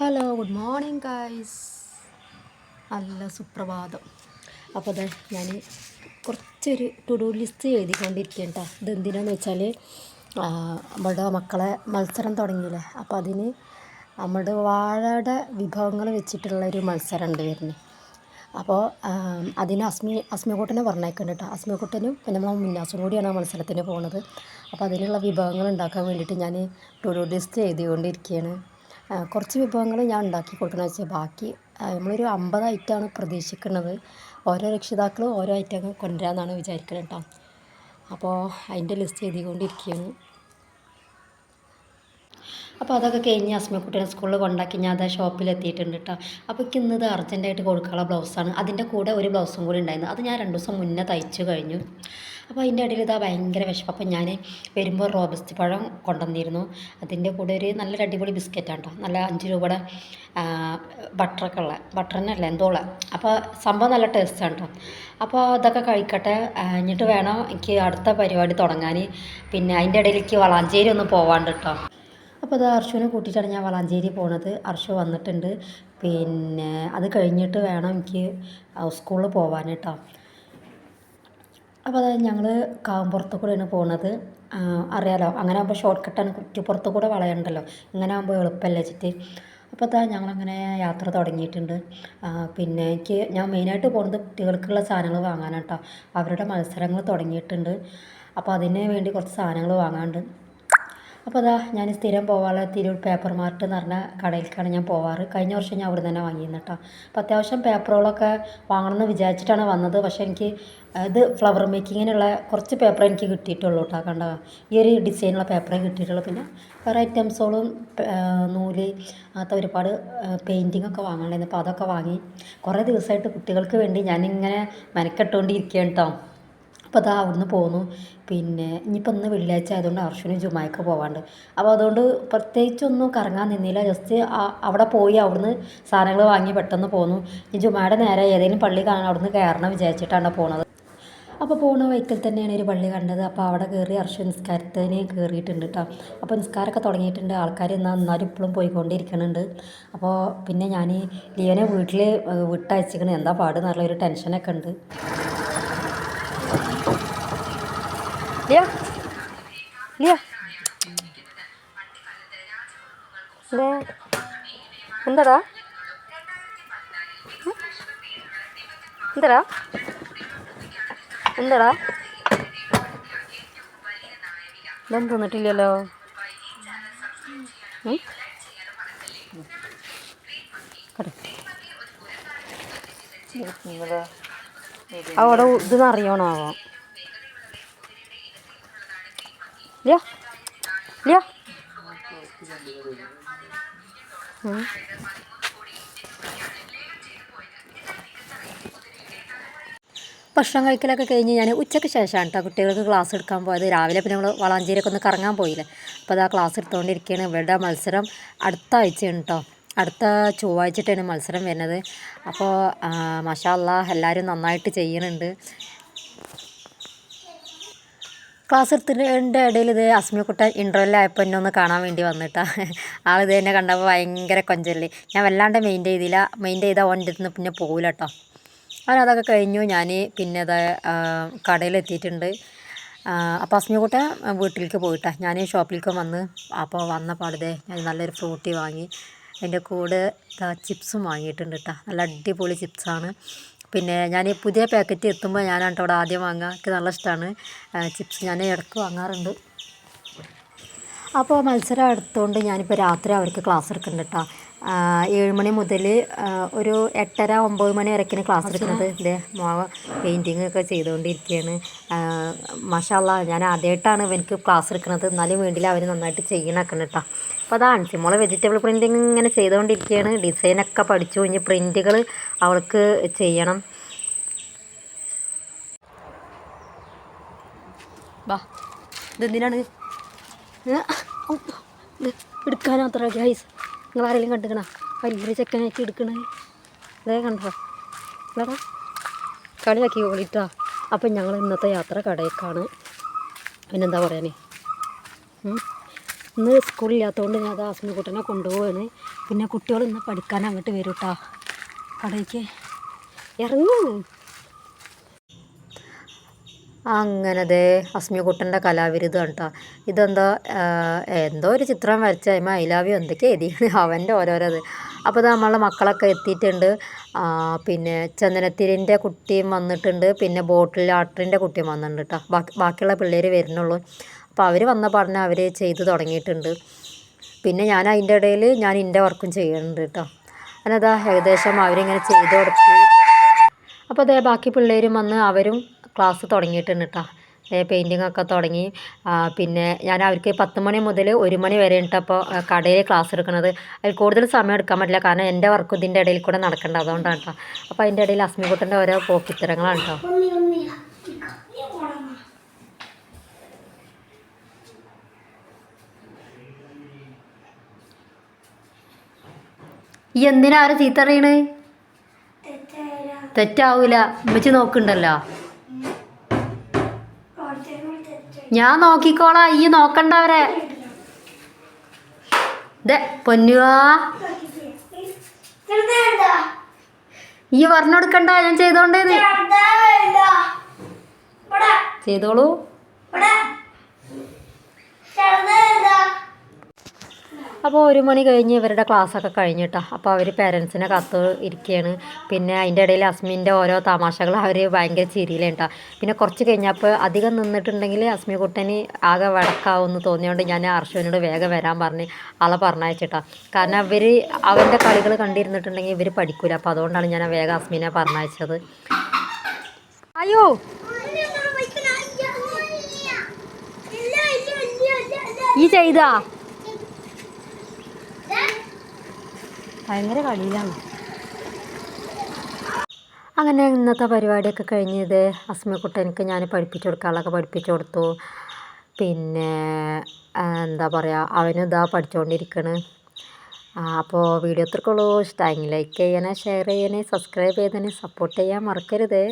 Hello good morning guys നല്ല സുപ്രഭാതം. അപ്പോൾ അതെ ഞാൻ കുറച്ചൊരു ടു ഡു ലിസ്റ്റ് എഴുതിക്കൊണ്ടിരിക്കുകയാണ് കേട്ടോ ഇതെന്തിനാന്ന് വെച്ചാൽ നമ്മുടെ മക്കളെ മത്സരം തുടങ്ങിയില്ലേ? അപ്പോൾ അതിന് നമ്മുടെ വാഴയുടെ വിഭവങ്ങൾ വെച്ചിട്ടുള്ള ഒരു മത്സരം ഉണ്ട് വരുന്നത് അപ്പോൾ അതിന് അസ്മി അസ്മികൂട്ടനെ പറഞ്ഞേക്കുന്നുണ്ട് കേട്ടോ അസ്മികൂട്ടനും പിന്നെ നമ്മളെ മുന്നാസും കൂടിയാണ് ആ മത്സരത്തിന് പോകുന്നത്. അപ്പോൾ അതിനുള്ള വിഭവങ്ങൾ ഉണ്ടാക്കാൻ വേണ്ടിയിട്ട് ഞാൻ ടു ഡു ലിസ്റ്റ് എഴുതിക്കൊണ്ടിരിക്കുകയാണ്. കുറച്ച് വിഭവങ്ങൾ ഞാൻ ഉണ്ടാക്കി കൊടുക്കണം വെച്ചാൽ ബാക്കി നമ്മളൊരു അമ്പത് ഐറ്റമാണ് പ്രതീക്ഷിക്കുന്നത്. ഓരോ രക്ഷിതാക്കളും ഓരോ ഐറ്റം കൊണ്ടുവരാമെന്നാണ് വിചാരിക്കുന്നത് കേട്ടോ അപ്പോൾ അതിന്റെ ലിസ്റ്റ് എഴുതിക്കൊണ്ടിരിക്കുകയാണ് അപ്പോൾ അതൊക്കെ കഴിഞ്ഞ് അസ്മക്കുട്ടീനെ സ്കൂളിൽ കൊണ്ടാക്കി ഞാൻ അത് ഷോപ്പിൽ എത്തിയിട്ടുണ്ട് കേട്ടോ. അപ്പോൾ എനിക്ക് ഇന്നത് അർജന്റായിട്ട് കൊടുക്കാനുള്ള ബ്ലൗസാണ്. അതിന്റെ കൂടെ ഒരു ബ്ലൗസും കൂടി ഉണ്ടായിരുന്നു. അത് ഞാൻ രണ്ട് ദിവസം മുന്നേ തയ്ച്ചു കഴിഞ്ഞു. അപ്പോൾ അതിന്റെ ഇടയിൽ ഇതാ ഭയങ്കര വിഷമം അപ്പോൾ ഞാൻ വരുമ്പോൾ റോബസ്റ്റ് പഴം കൊണ്ടുവന്നിരുന്നു. അതിന്റെ കൂടെ ഒരു നല്ല അടിപൊളി ബിസ്ക്കറ്റാണ് കേട്ടോ. നല്ല അഞ്ച് രൂപയുടെ ബട്ടറൊക്കെ ഉള്ള ബട്ടർ തന്നെ അല്ല എന്തോ ഉള്ള. അപ്പോൾ സംഭവം നല്ല ടേസ്റ്റാണ് കേട്ടോ. അപ്പോൾ അതൊക്കെ കഴിക്കട്ടെ. എന്നിട്ട് വേണം എനിക്ക് അടുത്ത പരിപാടി തുടങ്ങാൻ. പിന്നെ അതിന്റെ ഇടയിലേക്ക് വളാഞ്ചേരി ഒന്ന് പോവാണ്ട് കേട്ടോ. അപ്പോൾ അത് അർഷുവിനെ കൂട്ടിയിട്ടാണ് ഞാൻ വളാഞ്ചേരി പോണത്. അർഷു വന്നിട്ടുണ്ട്. പിന്നെ അത് കഴിഞ്ഞിട്ട് വേണം എനിക്ക് സ്കൂളിൽ പോകാൻ കേട്ടോ അപ്പോൾ അതായത് ഞങ്ങൾ കാവുമ്പുറത്ത് കൂടെയാണ് പോണത് അറിയാലോ അങ്ങനെ ആകുമ്പോൾ ഷോർട്ട് കട്ടാണ് കുറ്റിപ്പുറത്ത് കൂടെ വളയണ്ടല്ലോ. ഇങ്ങനെ ആകുമ്പോൾ എളുപ്പമല്ലേ വെച്ചിട്ട് അപ്പോൾ അതാ ഞങ്ങളങ്ങനെ യാത്ര തുടങ്ങിയിട്ടുണ്ട്. പിന്നെ എനിക്ക് ഞാൻ മെയിനായിട്ട് പോകുന്നത് കുട്ടികൾക്കുള്ള സാധനങ്ങൾ വാങ്ങാനാട്ടോ. അവരുടെ മത്സരങ്ങൾ തുടങ്ങിയിട്ടുണ്ട്. അപ്പോൾ അതിന് വേണ്ടി കുറച്ച് സാധനങ്ങൾ വാങ്ങാനുണ്ട് അപ്പോൾ അതാ ഞാൻ സ്ഥിരം പോകാനുള്ള തിരൂർ പേപ്പർ മാർട്ട് എന്ന് പറഞ്ഞ കടയിലേക്കാണ് ഞാൻ പോവാറ്. കഴിഞ്ഞ വർഷം ഞാൻ അവിടെ തന്നെ വാങ്ങിയിരുന്നു കേട്ടോ അപ്പോൾ അത്യാവശ്യം പേപ്പറുകളൊക്കെ വാങ്ങണമെന്ന് വിചാരിച്ചിട്ടാണ് വന്നത്. പക്ഷേ എനിക്ക് ഇത് ഫ്ലവർ മേക്കിങ്ങിനുള്ള കുറച്ച് പേപ്പർ എനിക്ക് കിട്ടിയിട്ടുള്ളൂ കേട്ടോ കണ്ട? ഈ ഒരു ഡിസൈനുള്ള പേപ്പറേ കിട്ടിയിട്ടുള്ളൂ. പിന്നെ വേറെ ഐറ്റംസുകളും നൂൽ അങ്ങനത്തെ ഒരുപാട് പെയിന്റിംഗ് ഒക്കെ വാങ്ങാനുണ്ടായിരുന്നു. അപ്പോൾ അതൊക്കെ വാങ്ങി കുറേ ദിവസമായിട്ട് കുട്ടികൾക്ക് വേണ്ടി ഞാനിങ്ങനെ മെനക്കെട്ടുകൊണ്ടിരിക്കുകയാണ് കേട്ടോ അപ്പോൾ അതാ അവിടുന്ന് പോന്നു. പിന്നെ ഇനിയിപ്പോൾ ഇന്ന് വെള്ളിയാഴ്ച ആയതുകൊണ്ട് അർഷുനും ജുമായിക്ക് പോകാണ്ട് അപ്പോൾ അതുകൊണ്ട് പ്രത്യേകിച്ചൊന്നും കറങ്ങാൻ നിന്നില്ല. ജസ്റ്റ് അവിടെ പോയി അവിടുന്ന് സാധനങ്ങൾ വാങ്ങി പെട്ടെന്ന് പോന്നു. ഇനി ജുമായുടെ നേരെ ഏതെങ്കിലും പള്ളി കാണാൻ അവിടുന്ന് കയറണം വിചാരിച്ചിട്ടാണ് പോണത്. അപ്പോൾ പോണ വൈക്കിൽ തന്നെയാണ് ഒരു പള്ളി കണ്ടത്. അപ്പോൾ അവിടെ കയറി അർഷ നിസ്കാരത്തിന് കയറിയിട്ടുണ്ട് കേട്ടോ അപ്പോൾ നിസ്കാരമൊക്കെ തുടങ്ങിയിട്ടുണ്ട്. ആൾക്കാർ എന്നാൽ എന്നാലും ഇപ്പോഴും പോയിക്കൊണ്ടിരിക്കുന്നുണ്ട് അപ്പോൾ പിന്നെ ഞാൻ ലിയോനെ വീട്ടിൽ വിട്ടയച്ചിരിക്കണത് എന്താ പാട് എന്നുള്ള ഒരു ടെൻഷനൊക്കെ ഉണ്ട്. ലിയ ലിയ എന്താടാ? എന്താടാ? എന്താടാ? ഇതൊന്നും തിന്നിട്ടില്ലല്ലോ? അവിടെ ഇതെന്ന് അറിയണോ ഇത് ലിയ ലിയ. ഭക്ഷണം കഴിക്കലൊക്കെ കഴിഞ്ഞ് ഞാൻ ഉച്ചയ്ക്ക് ശേഷമാണ് കേട്ടോ കുട്ടികൾക്ക് ക്ലാസ് എടുക്കാൻ പോയത്. രാവിലെ പിന്നെ നമ്മൾ വളാഞ്ചേരിയൊക്കെ ഒന്ന് കറങ്ങാൻ പോയില്ലേ. അപ്പോൾ അതാ ക്ലാസ് എടുത്തുകൊണ്ടിരിക്കുകയാണ് ഇവരുടെ മത്സരം അടുത്ത ആഴ്ചയാണ് കേട്ടോ അടുത്ത ചൊവ്വാഴ്ചയിട്ടാണ് മത്സരം വരുന്നത്. അപ്പോൾ മഷാ അല്ലാ എല്ലാവരും നന്നായിട്ട് ചെയ്യുന്നുണ്ട് ക്ലാസ് എടുത്തിന്റെ ഇടയിൽ ഇത് അസ്മിക്കുട്ട ഇന്റർവെല്ലായപ്പോൾ എന്നെ ഒന്ന് കാണാൻ വേണ്ടി വന്നിട്ടാ. ആളിത് എന്നെ കണ്ടപ്പോൾ ഭയങ്കര കൊഞ്ചല്ലേ. ഞാൻ വല്ലാണ്ട് മെയിൻ ചെയ്തില്ല. മെയിൻ ചെയ്താൽ ഓന്റെ അടുത്ത് പിന്നെ പോകില്ല കേട്ടോ അങ്ങനെ അതൊക്കെ കഴിഞ്ഞു. ഞാൻ പിന്നെ അത് കടയിലെത്തിയിട്ടുണ്ട് അപ്പോൾ അസ്മിക്കുട്ട വീട്ടിലേക്ക് പോയിട്ടാ. ഞാൻ ഷോപ്പിലേക്ക് വന്ന് അപ്പോൾ വന്ന പാടതേ ഞാൻ നല്ലൊരു ഫ്രൂട്ടി വാങ്ങി. അതിന്റെ കൂടെ ചിപ്സും വാങ്ങിയിട്ടുണ്ട് കേട്ടോ നല്ല അടിപൊളി ചിപ്സാണ്. പിന്നെ ഞാൻ ഈ പുതിയ പാക്കറ്റ് എത്തുമ്പോൾ ഞാൻ കേട്ടോ അവിടെ ആദ്യം വാങ്ങുക. എനിക്ക് നല്ല ഇഷ്ടമാണ് ചിപ്സ് ഞാൻ ഇടയ്ക്ക് വാങ്ങാറുണ്ട്. അപ്പോൾ മത്സരം എടുത്തുകൊണ്ട് ഞാനിപ്പോൾ രാത്രി അവർക്ക് ക്ലാസ് എടുക്കുന്നുണ്ട് കേട്ടോ ഏഴ് മണി മുതൽ ഒരു എട്ടര ഒമ്പത് മണി വരയ്ക്കാണ് ക്ലാസ് എടുക്കുന്നത്. എന്റെ മോവ പെയിന്റിങ് ഒക്കെ ചെയ്തുകൊണ്ടിരിക്കുകയാണ് മഷാല്ല ഞാൻ ആദ്യമായിട്ടാണ് എനിക്ക് ക്ലാസ് എടുക്കുന്നത്. എന്നാലും വേണ്ടിയില്ല അവർ നന്നായിട്ട് ചെയ്യണമൊക്കെ കേട്ടോ അപ്പോൾ അതാണ് സിമോളെ വെജിറ്റബിൾ പ്രിന്റിങ് ഇങ്ങനെ ചെയ്തുകൊണ്ടിരിക്കുകയാണ് ഡിസൈനൊക്കെ പഠിച്ചു. കഴിഞ്ഞ് പ്രിന്റുകൾ അവൾക്ക് ചെയ്യണം. വാ ഇതെന്തിനാണ്? എടുക്കാൻ അത്ര ഗൈസ് നിങ്ങൾ ആരെങ്കിലും കണ്ടുക്കണ? വലിയൊരു ചെക്കനായിട്ട് എടുക്കണേ. അതേ കണ്ടോ? ഇതാടാ കളിയാക്കി ഓടിട്ടാ. അപ്പം ഞങ്ങൾ ഇന്നത്തെ യാത്ര കടയേക്കാണ് പിന്നെന്താ പറയാനേ. ഇന്ന് സ്കൂളില്ലാത്തതുകൊണ്ട് ഞാൻ അത് കുട്ടനെ കൊണ്ടുപോവാണ്. പിന്നെ കുട്ടികൾ ഇന്ന് പഠിക്കാൻ അങ്ങോട്ട് വരും കേട്ടോ കടയ്ക്ക് ഇറങ്ങും. അങ്ങനതെ. അസ്മികുട്ടന്റെ കലാവിരുദ്ധം കേട്ടോ ഇതെന്തോ എന്തോ ഒരു ചിത്രം വരച്ച. മൈലാവി എന്തൊക്കെ എഴുതിയാണ് അവന്റെ ഓരോരോ അപ്പോൾ ഇത് നമ്മളെ മക്കളൊക്കെ എത്തിയിട്ടുണ്ട്. പിന്നെ ചന്ദനത്തിരിന്റെ കുട്ടിയും വന്നിട്ടുണ്ട്. പിന്നെ ബോട്ടിൽ ആട്ടറിന്റെ കുട്ടിയും വന്നിട്ടുണ്ട് കേട്ടോ ബാക്കി ബാക്കിയുള്ള പിള്ളേർ വരുന്നുള്ളൂ. അപ്പോൾ അവർ വന്ന പാടിനെ അവർ ചെയ്ത് തുടങ്ങിയിട്ടുണ്ട്. പിന്നെ ഞാൻ അതിന്റെ ഇടയിൽ ഞാൻ എന്റെ വർക്കും ചെയ്യുന്നുണ്ട് കേട്ടോ അതിനതാ ഏകദേശം അവരിങ്ങനെ ചെയ്ത് കൊടുത്ത്. അപ്പോൾ അതേ ബാക്കി പിള്ളേരും വന്ന് അവരും ക്ലാസ് തുടങ്ങിയിട്ടുണ്ട് കേട്ടോ പെയിന്റിങ് ഒക്കെ തുടങ്ങി. പിന്നെ ഞാൻ അവർക്ക് പത്ത് മണി മുതൽ ഒരു മണി വരെ ഇട്ടപ്പോൾ കടയിൽ ക്ലാസ് എടുക്കുന്നത്. അതിൽ കൂടുതൽ സമയം എടുക്കാൻ പറ്റില്ല. കാരണം എന്റെ വർക്ക് ഇതിന്റെ ഇടയിൽ കൂടെ നടക്കേണ്ട. അതുകൊണ്ടാണ് കേട്ടോ അപ്പോൾ അതിന്റെ ഇടയിൽ അസ്മികുട്ടന്റെ ഓരോ പോക്കിത്തരങ്ങളാണ് കേട്ടോ ഈ എന്തിനാ ആരും ചീത്തറിയണേ? തെറ്റാവൂല. അമ്മച്ചി നോക്കണ്ടല്ലോ. ഞാൻ നോക്കിക്കോളാം ഈ നോക്കണ്ടവരെ. ദേ പൊന്നുവാ. ഈ പറഞ്ഞു കൊടുക്കണ്ട ഞാൻ ചെയ്തോണ്ടേന്ന്. ചെയ്തോളൂ. അപ്പോൾ ഒരു മണി കഴിഞ്ഞ് ഇവരുടെ ക്ലാസ്സൊക്കെ കഴിഞ്ഞിട്ടോ. അപ്പോൾ അവർ പേരൻസിനെ കത്ത് ഇരിക്കുകയാണ് പിന്നെ അതിന്റെ ഇടയിൽ അസ്മിന്റെ ഓരോ തമാശകൾ അവർ ഭയങ്കര ചിരിയിലുണ്ടാ. പിന്നെ കുറച്ച് കഴിഞ്ഞപ്പോൾ അധികം നിന്നിട്ടുണ്ടെങ്കിൽ അസ്മി കുട്ടനി ആകെ വടക്കാവുമെന്ന് തോന്നിയോണ്ട് ഞാൻ അർഷുവിനോട് വേഗം വരാൻ പറഞ്ഞ് ആളെ പറഞ്ഞയച്ചിട്ടാ. കാരണം ഇവർ അവന്റെ കളികൾ കണ്ടിരുന്നിട്ടുണ്ടെങ്കിൽ ഇവർ പഠിക്കൂല. അപ്പോൾ അതുകൊണ്ടാണ് ഞാൻ വേഗം അസ്മിനെ പറഞ്ഞയച്ചത്. അയ്യോ! ഈ ചെയ്താ? ഭയങ്കര കളിയിലാണ്. അങ്ങനെ ഇന്നത്തെ പരിപാടിയൊക്കെ കഴിഞ്ഞത് അസ്മിക്കുട്ടനക്ക് ഞാൻ പഠിപ്പിച്ചു കൊടുക്കാനുള്ളതൊക്കെ പഠിപ്പിച്ചു കൊടുത്തു. പിന്നെ എന്താ പറയുക അവനും ഇതാ പഠിച്ചുകൊണ്ടിരിക്കണ് അപ്പോൾ വീഡിയോ എത്രക്കുള്ളൂ ഇഷ്ടമെങ്കിൽ ലൈക്ക് ചെയ്യണേ ഷെയർ ചെയ്യണേ സബ്സ്ക്രൈബ് ചെയ്തതിന് സപ്പോർട്ട് ചെയ്യാൻ മറക്കരുത്.